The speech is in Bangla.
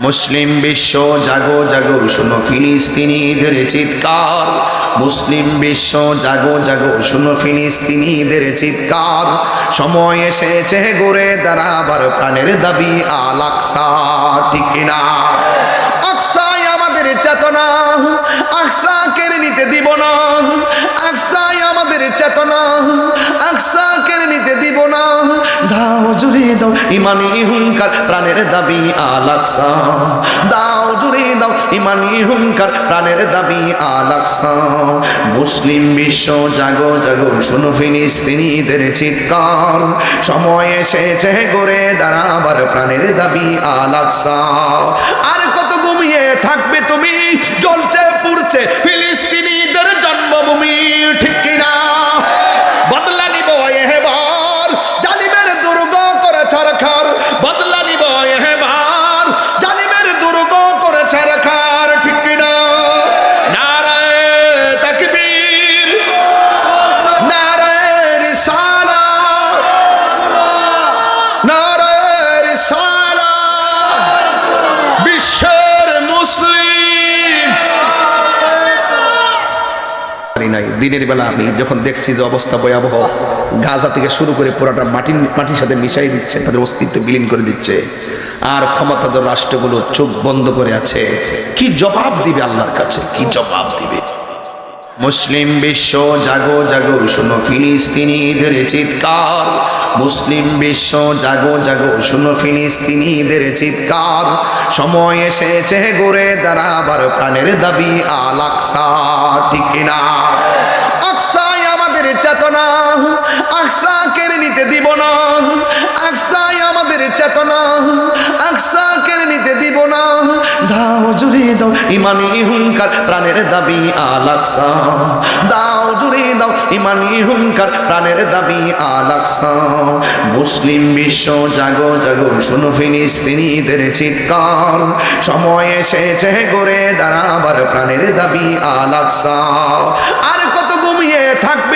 মুসলিম বিশ্ব জাগো জাগো, শুনো ফিলিস্তিনিদের চিৎকার। মুসলিম বিশ্ব জাগো জাগো, শুনো ফিলিস্তিনিদের চিৎকার। সময় এসেছে গড়ে দাঁড়াবার প্রাণের দাবি আল আকসা ঠিক কিনা? আকসাই আমাদের চেতনা, আকসা কেড়ে নিতে দিব না। আকসাই আমাদের চেতনা। জুড়ে দাও, ইমানি হুঙ্কার প্রাণের দাবি আল আকসা দাও জুড়ে দাও, ইমানি হুঙ্কার প্রাণের দাবি আল আকসা মুসলিম বিশ্ব, জাগো জাগো, শুনো ফিলিস্তিনিদের চিৎকার। সময় এসেছে গড়ে দাঁড়াবার প্রাণের দাবি আল আকসা আর কত ঘুমিয়ে থাকবে তুমি? জ্বলছে, পুড়ছে, ফিলিস্তিনিদের নাই। দিনের বেলা আমি যখন দেখছি যে অবস্থা ভয়াবহ, গাজা থেকে শুরু করে পুরাটা মাটির মাটির সাথে মিশাই দিচ্ছে, তাদের অস্তিত্ব বিলীন করে দিচ্ছে। আর ক্ষমতাধর রাষ্ট্রগুলো চোখ বন্ধ করে আছে। কি জবাব দিবে আল্লাহর কাছে? কি জবাব দিবে? মুসলিম বিশ্ব জাগো জাগো, শুনো ফিলিস্তিনিদের চিৎকার। মুসলিম বিশ্ব জাগো জাগো, শুনো ফিলিস্তিনিদের চিৎকার। সময় এসেছে গড়ে দাঁড়াবার প্রাণের দাবি আল আকসা ঠিক কিনা? আকসাই আমাদের চেতনা, আকসা কেড়ে নিতে দিব না। আকসাই আমাদের চেতনা, আকসা কেড়ে নিতে দিব না। দাও, জুড়ে দাও, ইমানি হুঙ্কার, প্রাণের দাবি আল আকসা দাও, ইমানি হুঙ্কার প্রাণের দাবি আলাকসাও মুসলিম বিশ্ব, জাগো জাগো, শুনো ফিলিস্তিনিদের চিৎকার। সময় এসেছে গড়ে দাঁড়াবার, প্রাণের দাবি আলাকসাও আর কত ঘুমিয়ে থাকবে